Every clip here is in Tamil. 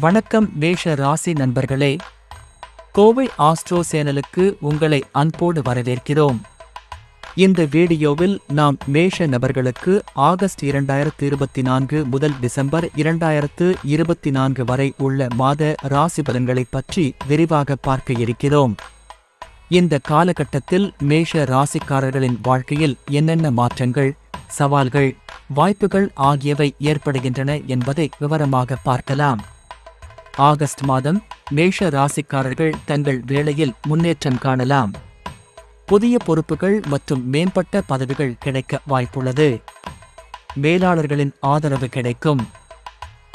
வணக்கம் மேஷ ராசி நண்பர்களே. கோவை ஆஸ்ட்ரோ சேனலுக்கு உங்களை அன்போடு வரவேற்கிறோம். இந்த வீடியோவில் நாம் மேஷ நபர்களுக்கு ஆகஸ்ட் இரண்டாயிரத்து இருபத்தி நான்கு முதல் டிசம்பர் இரண்டாயிரத்து இருபத்தி நான்கு வரை உள்ள மாத ராசி பலன்களை பற்றி விரிவாக பார்க்க இருக்கிறோம். இந்த காலகட்டத்தில் மேஷ ராசிக்காரர்களின் வாழ்க்கையில் என்னென்ன மாற்றங்கள் சவால்கள் வாய்ப்புகள் ஆகியவை ஏற்படுகின்றன என்பதை விவரமாக பார்க்கலாம். ஆகஸ்ட் மாதம் மேஷ ராசிக்காரர்கள் தங்கள் வேலையில் முன்னேற்றம் காணலாம். புதிய பொறுப்புகள் மற்றும் மேம்பட்ட பதவிகள் கிடைக்க வாய்ப்புள்ளது. மேலாளர்களின் ஆதரவு கிடைக்கும்.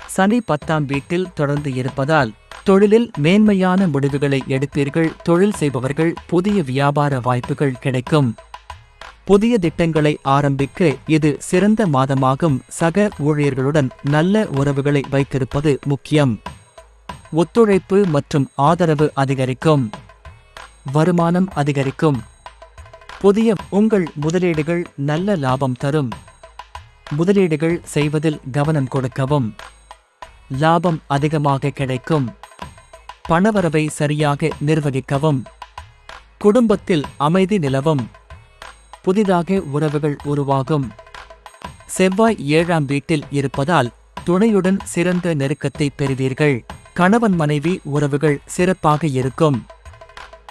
சனி பத்தாம் வீட்டில் தொடர்ந்து இருப்பதால் தொழிலில் மேன்மையான முடிவுகளை எடுப்பீர்கள். தொழில் செய்பவர்கள் புதிய வியாபார வாய்ப்புகள் கிடைக்கும். புதிய திட்டங்களை ஆரம்பிக்க இது சிறந்த மாதமாகும். சக ஊழியர்களுடன் நல்ல உறவுகளை வைத்திருப்பது முக்கியம். ஒத்துழைப்பு மற்றும் ஆதரவு அதிகரிக்கும். வருமானம் அதிகரிக்கும். புதிய உங்கள் முதலீடுகள் நல்ல லாபம் தரும். முதலீடுகள் செய்வதில் கவனம் கொடுக்கவும். லாபம் அதிகமாக கிடைக்கும். பணவரவை சரியாக நிர்வகிக்கவும். குடும்பத்தில் அமைதி நிலவும். புதிதாக உறவுகள் உருவாகும். செவ்வாய் ஏழாம் வீட்டில் இருப்பதால் துணையுடன் சிறந்த நெருக்கத்தை பெறுவீர்கள். கணவன் மனைவி உறவுகள் சிறப்பாக இருக்கும்.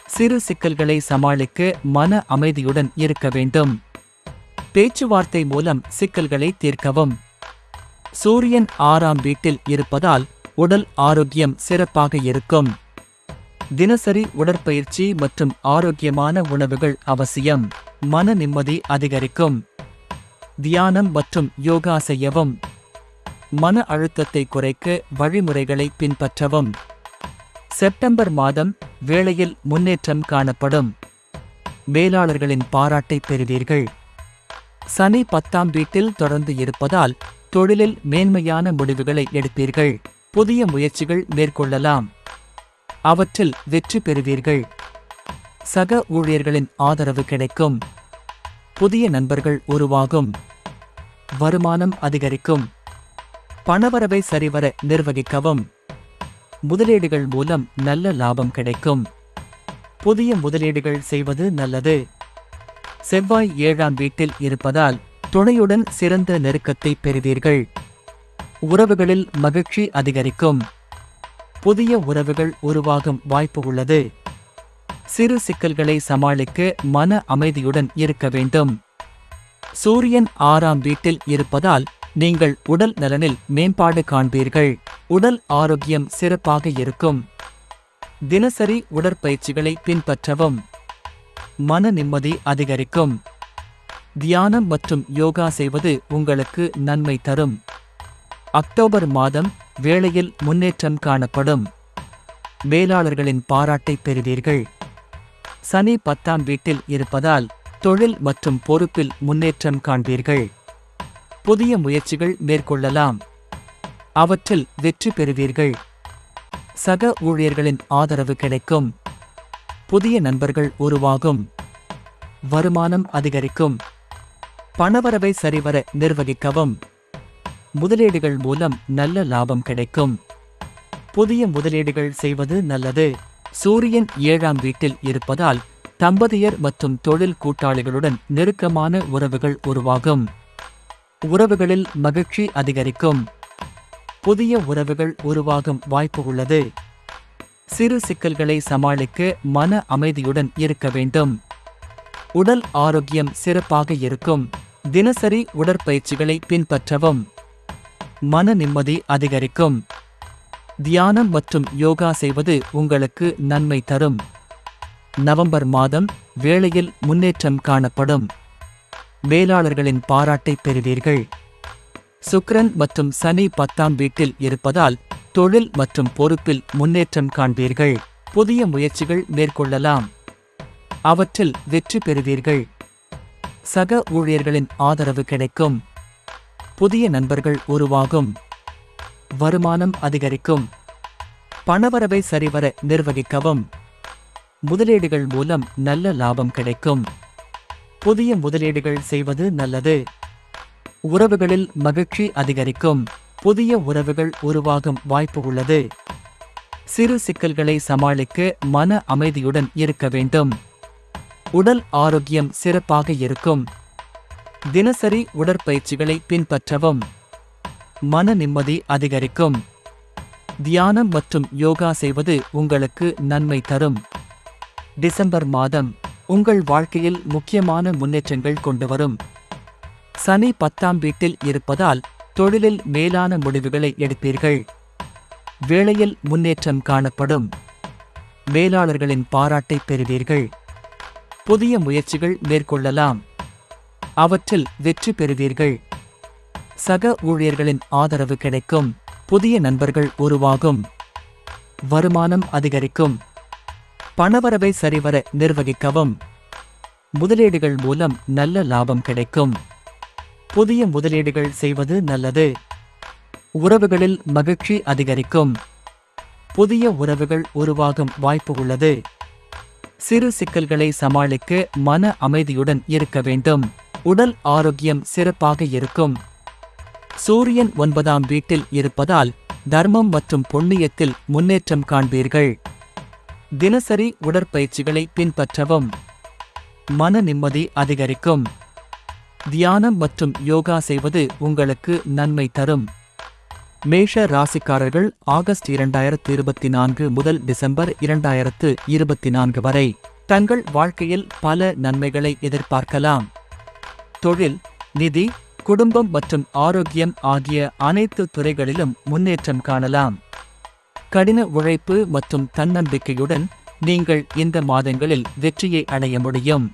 சிறு சிக்கல்களை சமாளிக்க மன அமைதியுடன் இருக்க வேண்டும். பேச்சுவார்த்தை மூலம் சிக்கல்களை தீர்க்கவும். சூரியன் ஆறாம் வீட்டில் இருப்பதால் உடல் ஆரோக்கியம் சிறப்பாக இருக்கும். தினசரி உடற்பயிற்சி மற்றும் ஆரோக்கியமான உணவுகள் அவசியம். மன நிம்மதி அதிகரிக்கும். தியானம் மற்றும் யோகா செய்யவும். மன அழுத்தத்தை குறைக்க வழிமுறைகளை பின்பற்றவும். செப்டம்பர் மாதம் வேளையில் முன்னேற்றம் காணப்படும். மேலாளர்களின் பாராட்டை பெறுவீர்கள். சனி பத்தாம் வீட்டில் தொடர்ந்து இருப்பதால் தொழிலில் மேன்மையான முடிவுகளை எடுப்பீர்கள். புதிய முயற்சிகள் மேற்கொள்ளலாம். அவற்றில் வெற்றி பெறுவீர்கள். சக ஊழியர்களின் ஆதரவு கிடைக்கும். புதிய நண்பர்கள் உருவாகும். வருமானம் அதிகரிக்கும். பணவரவை சரிவர நிர்வகிக்கவும். முதலீடுகள் மூலம் நல்ல லாபம் கிடைக்கும். புதிய முதலீடுகள் செய்வது நல்லது. செவ்வாய் ஏழாம் வீட்டில் இருப்பதால் துணையுடன் சிறந்த நெருக்கத்தை பெறுவீர்கள். உறவுகளில் மகிழ்ச்சி அதிகரிக்கும். புதிய உறவுகள் உருவாகும் வாய்ப்பு உள்ளது. சிறு சிக்கல்களை சமாளிக்க மன அமைதியுடன் இருக்க வேண்டும். சூரியன் ஆறாம் வீட்டில் இருப்பதால் நீங்கள் உடல் நலனில் மேம்பாடு காண்பீர்கள். உடல் ஆரோக்கியம் சிறப்பாக இருக்கும். தினசரி உடற்பயிற்சிகளை பின்பற்றவும். மன நிம்மதி அதிகரிக்கும். தியானம் மற்றும் யோகா செய்வது உங்களுக்கு நன்மை தரும். அக்டோபர் மாதம் வேளையில் முன்னேற்றம் காணப்படும். மேலாளர்களின் பாராட்டை பெறுவீர்கள். சனி பத்தாம் வீட்டில் இருப்பதால் தொழில் மற்றும் பொறுப்பில் முன்னேற்றம் காண்பீர்கள். புதிய முயற்சிகள் மேற்கொள்ளலாம். அவற்றில் வெற்றி பெறுவீர்கள். சக ஊழியர்களின் ஆதரவு கிடைக்கும். புதிய நண்பர்கள் உருவாகும். வருமானம் அதிகரிக்கும். பணவரவை சரிவர நிர்வகிக்கவும். முதலீடுகள் மூலம் நல்ல லாபம் கிடைக்கும். புதிய முதலீடுகள் செய்வது நல்லது. சூரியன் ஏழாம் வீட்டில் இருப்பதால் தம்பதியர் மற்றும் தொழில் கூட்டாளிகளுடன் நெருக்கமான உறவுகள் உருவாகும். உறவுகளில் மகிழ்ச்சி அதிகரிக்கும். புதிய உறவுகள் உருவாகும் வாய்ப்பு உள்ளது. சிறு சிக்கல்களை சமாளிக்க மன அமைதியுடன் இருக்க வேண்டும். உடல் ஆரோக்கியம் சிறப்பாக இருக்கும். தினசரி உடற்பயிற்சிகளை பின்பற்றவும். மன நிம்மதி அதிகரிக்கும். தியானம் மற்றும் யோகா செய்வது உங்களுக்கு நன்மை தரும். நவம்பர் மாதம் வேளையில் முன்னேற்றம் காணப்படும். மேலாளர்களின் பாராட்டை பெறுவீர்கள். சுக்ரன் மற்றும் சனி பத்தாம் வீட்டில் இருப்பதால் தொழில் மற்றும் பொறுப்பில் முன்னேற்றம் காண்பீர்கள். புதிய முயற்சிகள் மேற்கொள்ளலாம். அவற்றில் வெற்றி பெறுவீர்கள். சக ஊழியர்களின் ஆதரவு கிடைக்கும். புதிய நண்பர்கள் உருவாகும். வருமானம் அதிகரிக்கும். பணவரவை சரிவர நிர்வகிக்கவும். முதலீடுகள் மூலம் நல்ல லாபம் கிடைக்கும். புதிய முதலீடுகள் செய்வது நல்லது. உறவுகளில் மகிழ்ச்சி அதிகரிக்கும். புதிய உறவுகள் உருவாகும் வாய்ப்பு உள்ளது. சிறு சிக்கல்களை சமாளிக்க மன அமைதியுடன் இருக்க வேண்டும். உடல் ஆரோக்கியம் சிறப்பாக இருக்கும். தினசரி உடற்பயிற்சிகளை பின்பற்றவும். மன நிம்மதி அதிகரிக்கும். தியானம் மற்றும் யோகா செய்வது உங்களுக்கு நன்மை தரும். டிசம்பர் மாதம். உங்கள் வாழ்க்கையில் முக்கியமான முன்னேற்றங்கள் கொண்டு வரும். சனி பத்தாம் வீட்டில் இருப்பதால் தொழிலில் மேலான முடிவுகளை எடுப்பீர்கள். வேளையில் முன்னேற்றம் காணப்படும். மேலாளர்களின் பாராட்டை பெறுவீர்கள். புதிய முயற்சிகள் மேற்கொள்ளலாம். அவற்றில் வெற்றி பெறுவீர்கள். சக ஊழியர்களின் ஆதரவு கிடைக்கும். புதிய நண்பர்கள் உருவாகும். வருமானம் அதிகரிக்கும். பணவரவை சரிவர நிர்வகிக்கவும். முதலீடுகள் மூலம் நல்ல லாபம் கிடைக்கும். புதிய முதலீடுகள் செய்வது நல்லது. உறவுகளில் மகிழ்ச்சி அதிகரிக்கும். புதிய உறவுகள் உருவாகும் வாய்ப்பு உள்ளது. சிறு சிக்கல்களை சமாளிக்க மன அமைதியுடன் இருக்க வேண்டும். உடல் ஆரோக்கியம் சிறப்பாக இருக்கும். சூரியன் ஒன்பதாம் வீட்டில் இருப்பதால் தர்மம் மற்றும் புண்ணியத்தில் முன்னேற்றம் காண்பீர்கள். தினசரி உடற்பயிற்சிகளை பின்பற்றவும். மன நிம்மதி அதிகரிக்கும். தியானம் மற்றும் யோகா செய்வது உங்களுக்கு நன்மை தரும். மேஷ ராசிக்காரர்கள் ஆகஸ்ட் இரண்டாயிரத்து இருபத்தி நான்கு முதல் டிசம்பர் இரண்டாயிரத்து இருபத்தி நான்கு வரை தங்கள் வாழ்க்கையில் பல நன்மைகளை எதிர்பார்க்கலாம். தொழில் நிதி குடும்பம் மற்றும் ஆரோக்கியம் ஆகிய அனைத்து துறைகளிலும் முன்னேற்றம் காணலாம். கடின உழைப்பு மற்றும் தன்னம்பிக்கையுடன் நீங்கள் இந்த மாதங்களில் வெற்றியை அடைய முடியும்.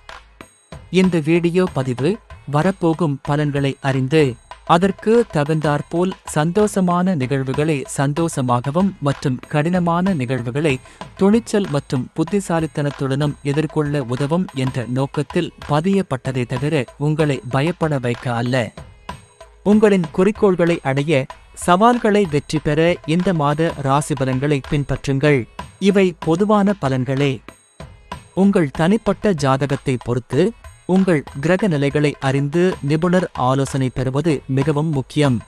இந்த வீடியோ பதிவு வரப்போகும் பலன்களை அறிந்து அதற்கு தகுந்தாற்போல் சந்தோஷமான நிகழ்வுகளை சந்தோஷமாகவும் மற்றும் கடினமான நிகழ்வுகளை துணிச்சல் மற்றும் புத்திசாலித்தனத்துடனும் எதிர்கொள்ள உதவும் என்ற நோக்கத்தில் பதியப்பட்டதை தவிர உங்களை பயப்பட வைக்க அல்ல. உங்களின் குறிக்கோள்களை அடைய சவால்களை வெற்றி பெற இந்த மாத ராசி பலன்களை பின்பற்றுங்கள். இவை பொதுவான பலன்களே. உங்கள் தனிப்பட்ட ஜாதகத்தை பொறுத்து உங்கள் கிரக நிலைகளை அறிந்து நிபுணர் ஆலோசனை பெறுவது மிகவும் முக்கியம்.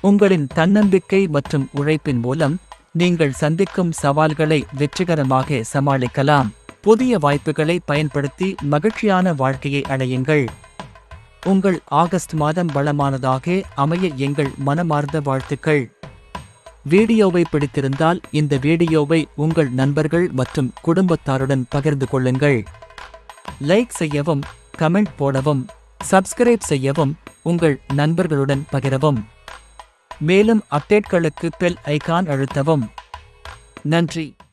உங்களின் தன்னம்பிக்கை மற்றும் உழைப்பின் மூலம் நீங்கள் சந்திக்கும் சவால்களை வெற்றிகரமாக சமாளிக்கலாம். புதிய வாய்ப்புகளை பயன்படுத்தி மகிழ்ச்சியான வாழ்க்கையை அடையுங்கள். உங்கள் ஆகஸ்ட் மாதம் வளமானதாக அமைய எங்கள் மனமார்ந்த வாழ்த்துக்கள். வீடியோவை பிடித்திருந்தால் இந்த வீடியோவை உங்கள் நண்பர்கள் மற்றும் குடும்பத்தாருடன் பகிர்ந்து கொள்ளுங்கள். லைக் செய்யவும் கமெண்ட் போடவும் சப்ஸ்கிரைப் செய்யவும் உங்கள் நண்பர்களுடன் பகிரவும். மேலும் அப்டேட்களுக்கு பெல் ஐகான் அழுத்தவும். நன்றி.